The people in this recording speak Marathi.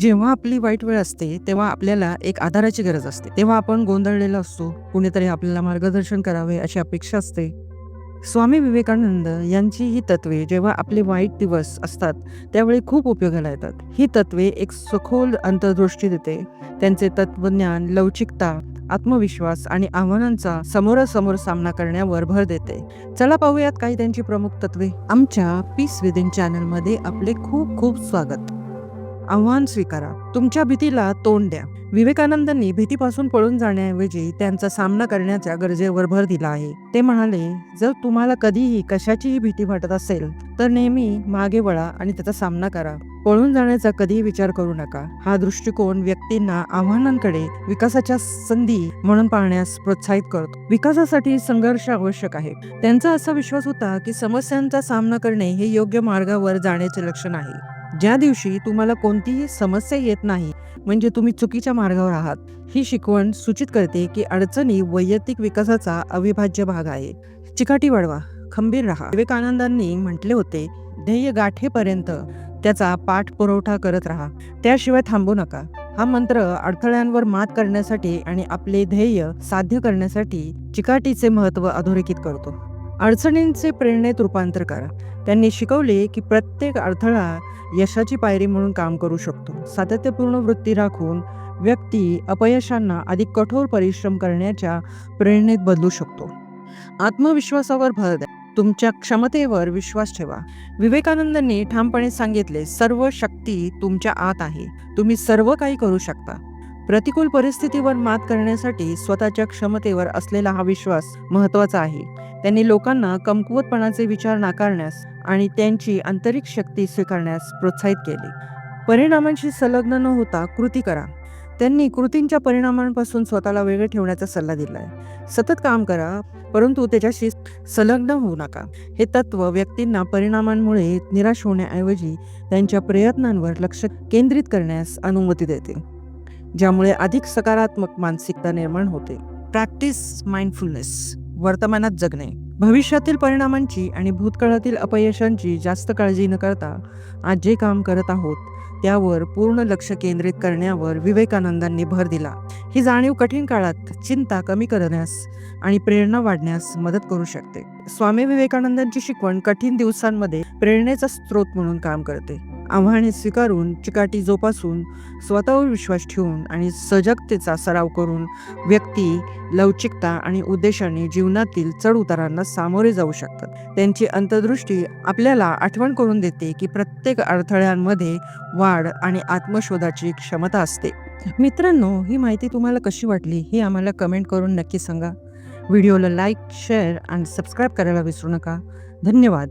जेव्हा आपली वाईट वेळ असते तेव्हा आपल्याला एक आधाराची गरज असते. तेव्हा आपण गोंधळलेला असतो. कुणीतरी आपल्याला मार्गदर्शन करावे अशी अपेक्षा असते. स्वामी विवेकानंद यांची ही तत्वे जेव्हा आपले वाईट दिवस असतात त्यावेळी खूप उपयोगाला येतात. ही तत्वे एक सखोल अंतर्दृष्टी देते. त्यांचे तत्वज्ञान लवचिकता आत्मविश्वास आणि आव्हानांचा समोरासमोर सामना करण्यावर भर देते. चला पाहूयात काही त्यांची प्रमुख तत्वे. आमच्या पीस विदिन चॅनलमध्ये आपले खूप खूप स्वागत. आव्हान स्वीकारा. तुमच्या भीतीला तोंड द्या. विवेकानंदांनी भीतीपासून पळून जाण्याऐवजी त्यांचा सामना करण्याच्या गरजेवर भर दिला आहे. ते म्हणाले जर तुम्हाला कधीही कशाचीही भीती वाटत असेल तर नेहमी मागे वळा आणि त्याचा सामना करा. पळून जाण्याचा कधीही विचार करू नका. हा दृष्टिकोन व्यक्तींना आव्हानांकडे विकासाच्या संधी म्हणून पाहण्यास प्रोत्साहित करतो. विकासासाठी संघर्ष आवश्यक आहे. त्यांचा असा विश्वास होता की समस्यांचा सामना करणे हे योग्य मार्गावर जाण्याचे लक्षण आहे. ज्या दिवशी तुम्हाला कोणतीही समस्या येत नाही म्हणजे तुम्ही चुकीच्या मार्गावर आहात ही शिकवण सूचित करते की अडचणी वैयक्तिक विकासाचा अविभाज्य भाग आहे. चिकाटी वाढवा खंबीर राहा. विवेकानंदांनी म्हटले होते ध्येय गाठेपर्यंत त्याचा पाठपुरवठा करत राहा. त्याशिवाय थांबू नका. हा मंत्र अडथळ्यांवर मात करण्यासाठी आणि आपले ध्येय साध्य करण्यासाठी चिकाटीचे महत्त्व अधोरेखित करतो. अडचणींचे प्रेरणेत रूपांतर करा. त्यांनी शिकवले की प्रत्येक अडथळा यशाची पायरी म्हणून काम करू शकतो. सातत्यपूर्ण वृत्ती राखून व्यक्ती अपयशांना अधिक कठोर परिश्रम करण्याच्या प्रेरणेत बदलू शकतो. आत्मविश्वासावर भर द्या. तुमच्या क्षमतेवर विश्वास ठेवा. विवेकानंदांनी ठामपणे सांगितले सर्व शक्ती तुमच्या आत आहे. तुम्ही सर्व काही करू शकता. प्रतिकूल परिस्थितीवर मात करण्यासाठी स्वतःच्या क्षमतेवर असलेला हा विश्वास महत्त्वाचा आहे. त्यांनी लोकांना कमकुवतपणाचे विचार नाकारण्यास आणि त्यांची आंतरिक शक्ती स्वीकारण्यास प्रोत्साहित केले. परिणामांशी संलग्न न होता कृती करा. त्यांनी कृतींच्या परिणामांपासून स्वतःला वेगळे ठेवण्याचा सल्ला दिला आहे सतत काम करा परंतु त्याच्याशी संलग्न होऊ नका. हे तत्व व्यक्तींना परिणामांमुळे निराश होण्याऐवजी त्यांच्या प्रयत्नांवर लक्ष केंद्रित करण्यास अनुमती देते. ज्यामुळे अधिक सकारात्मक मानसिकता निर्माण होते. प्रॅक्टिस माइंडफुलनेस वर्तमानात जगणे. भविष्यातील परिणामांची आणि भूतकाळातील अपयशांची जास्त काळजी न करता आज जे काम करत आहोत त्यावर पूर्ण लक्ष केंद्रित करण्यावर विवेकानंदांनी भर दिला. ही जाणीव कठीण काळात चिंता कमी करण्यास आणि प्रेरणा वाढण्यास मदत करू शकते. स्वामी विवेकानंदांची शिकवण कठीण दिवसांमध्ये प्रेरणेचा स्रोत म्हणून काम करते. आव्हाने स्वीकारून चिकाटी जोपासून स्वतःवर विश्वास ठेवून आणि सजगतेचा सराव करून व्यक्ती लवचिकता आणि उद्देशाने जीवनातील चढउतारांना सामोरे जाऊ शकतात. त्यांची अंतर्दृष्टी आपल्याला आठवण करून देते की प्रत्येक अडथळ्यांमध्ये वाढ आणि आत्मशोधाची क्षमता असते. मित्रांनो ही माहिती तुम्हाला कशी वाटली हे आम्हाला कमेंट करून नक्की सांगा. व्हिडिओला लाईक शेअर आणि सबस्क्राईब करायला विसरू नका. धन्यवाद.